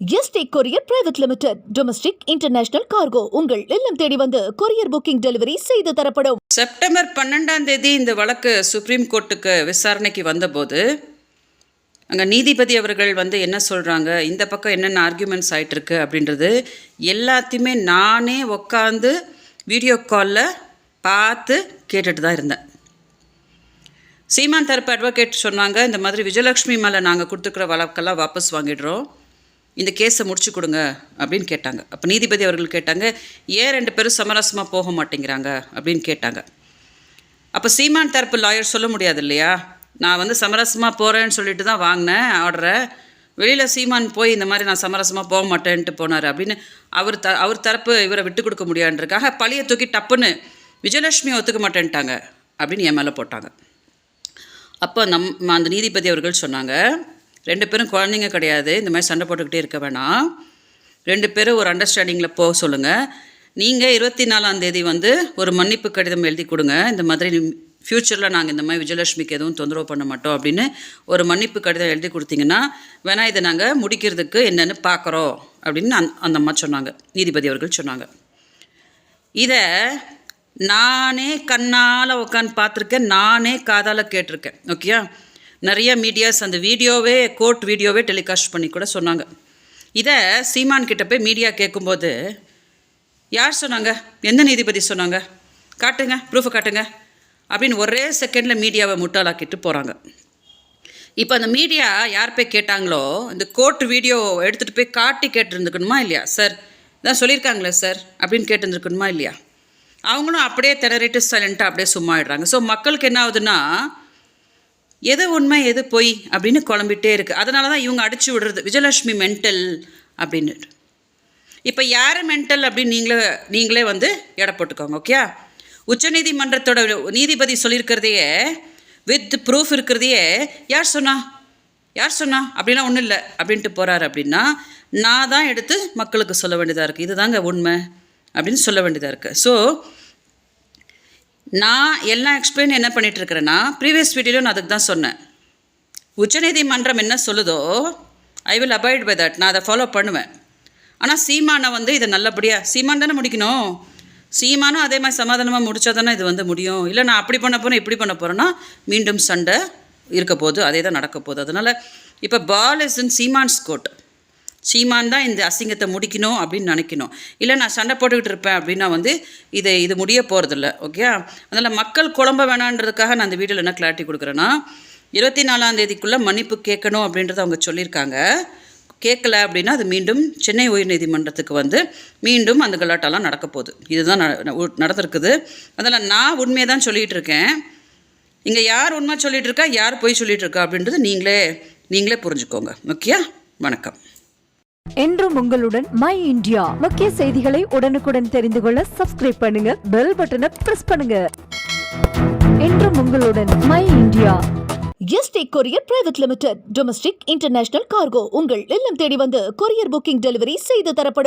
ST courier private limited. Domestic international cargo. உங்கள் இல்லம் தேடி வந்து கொரியர் புக்கிங் டெலிவரி செய்து தரப்படும். செப்டம்பர் பன்னெண்டாம் தேதி இந்த வழக்கு சுப்ரீம் கோர்ட்டுக்கு விசாரணைக்கு வந்தபோது அங்கே நீதிபதி அவர்கள் வந்து என்ன சொல்கிறாங்க இந்த பக்கம் என்னென்ன ஆர்கியூமெண்ட்ஸ் ஆகிட்டுருக்கு அப்படின்றது எல்லாத்தையுமே நானே உக்காந்து வீடியோ காலில் பார்த்து கேட்டுட்டு தான் இருந்தேன். சீமான் தரப்பு அட்வொகேட் சொன்னாங்க இந்த மாதிரி விஜயலட்சுமி மேலே நாங்கள் கொடுத்துருக்குற வழக்கெல்லாம் வாபஸ் வாங்கிடுறோம். இந்த கேஸை முடிச்சு கொடுங்க அப்படின்னு கேட்டாங்க. அப்போ நீதிபதி அவர்கள் கேட்டாங்க ஏன் ரெண்டு பேரும் சமரசமாக போக மாட்டேங்கிறாங்க? அப்படின்னு கேட்டாங்க. அப்போ சீமான் தரப்பு லாயர் சொல்ல முடியாது இல்லையா? நான் வந்து சமரசமாக போகிறேன்னு சொல்லிட்டு தான் வாங்கினேன் ஆர்டரை. வெளியில் சீமான் போய் இந்த மாதிரி நான் சமரசமாக போக மாட்டேன்ட்டு போனார் அப்படின்னு அவர் த அவர் தரப்பு இவரை விட்டு கொடுக்க முடியான்றக்காக பழைய தூக்கி டப்புன்னு விஜயலட்சுமி ஒத்துக்க மாட்டேன்ட்டாங்க அப்படின்னு என் மேலே போட்டாங்க. அப்போ நம் அந்த நீதிபதி அவர்கள் சொன்னாங்க ரெண்டு பேரும் குழந்தைங்க கிடையாது. இந்த மாதிரி சண்டை போட்டுக்கிட்டே இருக்க வேணாம். ரெண்டு பேரும் ஒரு அண்டர்ஸ்டாண்டிங்கில் போக சொல்லுங்கள் நீங்கள் இருபத்தி நாலாம் தேதி வந்து ஒரு மன்னிப்பு கடிதம் எழுதி கொடுங்க. இந்த மாதிரி ஃப்யூச்சரில் நாங்கள் இந்த மாதிரி விஜயலட்சுமிக்கு எதுவும் தொந்தரவு பண்ண மாட்டோம் அப்படின்னு ஒரு மன்னிப்பு கடிதம் எழுதி கொடுத்தீங்கன்னா வேணால் இதை நாங்கள் முடிக்கிறதுக்கு என்னென்னு பார்க்குறோம் அப்படின்னு அந் அந்த அம்மா சொன்னாங்க. நீதிபதி அவர்கள் சொன்னாங்க. இதை நானே கண்ணால் உட்காந்து பார்த்துருக்கேன். நானே காதால் கேட்டிருக்கேன். ஓகேயா? நிறைய மீடியாஸ் அந்த வீடியோவே கோர்ட் வீடியோவே டெலிகாஸ்ட் பண்ணி கூட சொன்னாங்க. இதை சீமான் கிட்ட போய் மீடியா கேட்கும்போது யார் சொன்னாங்க? எந்த நீதிபதி சொன்னாங்க? காட்டுங்க ப்ரூஃபை காட்டுங்க. அப்படின்னு ஒரே செகண்டில் மீடியாவை முட்டாளாக்கிட்டு போகிறாங்க இப்போ அந்த மீடியா யார் போய் கேட்டாங்களோ இந்த கோர்ட் வீடியோ எடுத்துகிட்டு போய் காட்டி கேட்டுருந்துக்கணுமா இல்லையா? சார் இதான் சொல்லியிருக்காங்களே சார் அப்படின்னு கேட்டுருந்துருக்கணுமா இல்லையா? அவங்களும் அப்படியே திணறிட்டு சைலண்ட்டாக அப்படியே சும்மா ஆயிடுறாங்க. ஸோ மக்களுக்கு என்ன ஆகுதுன்னா எது உண்மை எது பொய் அப்படின்னு குழம்பிட்டே இருக்குது அதனால தான் இவங்க அடிச்சு விடுறது. விஜயலட்சுமி மென்டல் அப்படின்னு. இப்போ யார் மென்டல் அப்படின்னு நீங்களே நீங்களே வந்து எடை போட்டுக்கோங்க ஓகே உச்சநீதிமன்றத்தோட நீதிபதி சொல்லியிருக்கிறதையே வித் ப்ரூஃப் இருக்கிறதையே யார் சொன்னா? யார் சொன்னா? அப்படிலாம் ஒன்றும் இல்லை. அப்படின்ட்டு போகிறாரு அப்படின்னா நான் தான் எடுத்து மக்களுக்கு சொல்ல வேண்டியதாக இருக்குது இதுதாங்க உண்மை அப்படின்னு சொல்ல வேண்டியதாக இருக்குது ஸோ நான் எல்லாம் எக்ஸ்பிளைன் என்ன பண்ணிட்டு இருக்கிறேன்னா ப்ரீவியஸ் வீடியோவில் நான் அதுக்கு தான் சொன்னேன். உச்சநீதிமன்றம் என்ன சொல்லுதோ I will abide by that நான் அதை ஃபாலோ பண்ணுவேன். ஆனால் சீமானை வந்து இதை நல்லபடியாக சீமான் தானே முடிக்கணும்? சீமானும் அதே மாதிரி சமாதானமாக முடித்தா தானே இது வந்து முடியும். இல்லை நான் அப்படி பண்ண போகிறேன் இப்படி பண்ண போகிறேன்னா மீண்டும் சண்டை இருக்க போது அதே தான் நடக்க போகுது. அதனால் இப்போ பால் இஸ் இன் சீமான்ஸ் கோட் சீமான் தான் இந்த அசிங்கத்தை முடிக்கணும் அப்படின்னு நினைக்கணும். இல்லை நான் சண்டை போட்டுக்கிட்டு இருப்பேன் அப்படின்னா வந்து இது இது முடிய போகிறதில்ல ஓகே அதனால் மக்கள் குழம்ப வேணான்றதுக்காக நான் அந்த வீடியோவில் என்ன கிளாரிட்டி கொடுக்குறேன்னா இருபத்தி நாலாம் தேதிக்குள்ளே மன்னிப்பு கேட்கணும் அப்படின்றத அவங்க சொல்லியிருக்காங்க. கேட்கல அப்படின்னா அது மீண்டும் சென்னை உயர்நீதிமன்றத்துக்கு வந்து மீண்டும் அந்த கலாட்டெல்லாம் நடக்க போகுது. இதுதான் நடந்திருக்குது. அதெல்லாம் நான் உண்மையை தான் சொல்லிகிட்டு இருக்கேன். இங்கே யார் உண்மை சொல்லிகிட்டு இருக்கா? யார் பொய் சொல்லிகிட்டு இருக்கா அப்படின்றது நீங்களே நீங்களே புரிஞ்சுக்கோங்க. ஓகே வணக்கம். என்றும் உங்களுடன் மை இந்தியா முக்கிய செய்திகளை உடனுக்குடன் தெரிந்து கொள்ள சப்ஸ்கிரைப் பண்ணுங்க. பெல் பட்டனை பிரஸ் பண்ணுங்க. என்றும் உங்களுடன் my India ST courier private limited. Domestic international cargo உங்கள் இல்லம் தேடி வந்து கொரியர் புக்கிங் டெலிவரி செய்து தரப்படும்.